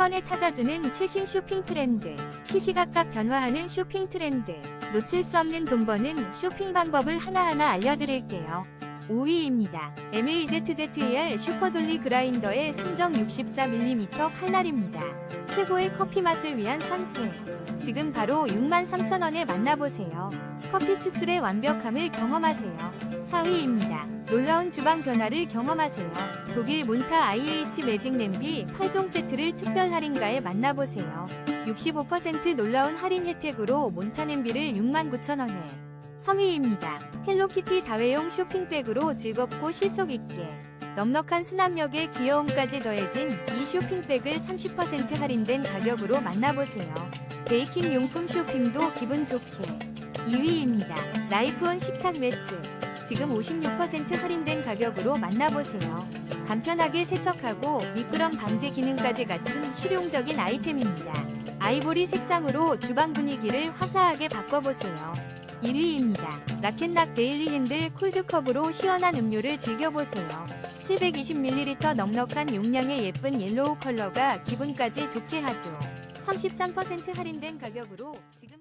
번에 찾아주는 최신 쇼핑 트렌드, 시시각각 변화하는 쇼핑 트렌드, 놓칠 수 없는 돈 버는 쇼핑 방법을 하나하나 알려드릴게요. 5위입니다. MAZZER 슈퍼졸리 그라인더의 순정 64mm 칼날입니다. 최고의 커피 맛을 위한 선택. 지금 바로 63,000원에 만나보세요. 커피 추출의 완벽함을 경험하세요. 4위입니다. 놀라운 주방 변화를 경험하세요. 독일 몬타 IH 매직 냄비 8종 세트를 특별 할인가에 만나보세요. 65% 놀라운 할인 혜택으로 몬타 냄비를 69,000원에 3위입니다. 헬로키티 다회용 쇼핑백으로 즐겁고 실속 있게 넉넉한 수납력에 귀여움까지 더해진 이 쇼핑백을 30% 할인된 가격으로 만나보세요. 베이킹 용품 쇼핑도 기분 좋게 2위입니다. 라이프온 식탁 매트 지금 56% 할인된 가격으로 만나보세요. 간편하게 세척하고 미끄럼 방지 기능까지 갖춘 실용적인 아이템입니다. 아이보리 색상으로 주방 분위기를 화사하게 바꿔보세요. 1위입니다. 라켓락 데일리 핸들 콜드컵으로 시원한 음료를 즐겨보세요. 720ml 넉넉한 용량의 예쁜 옐로우 컬러가 기분까지 좋게 하죠. 33% 할인된 가격으로 지금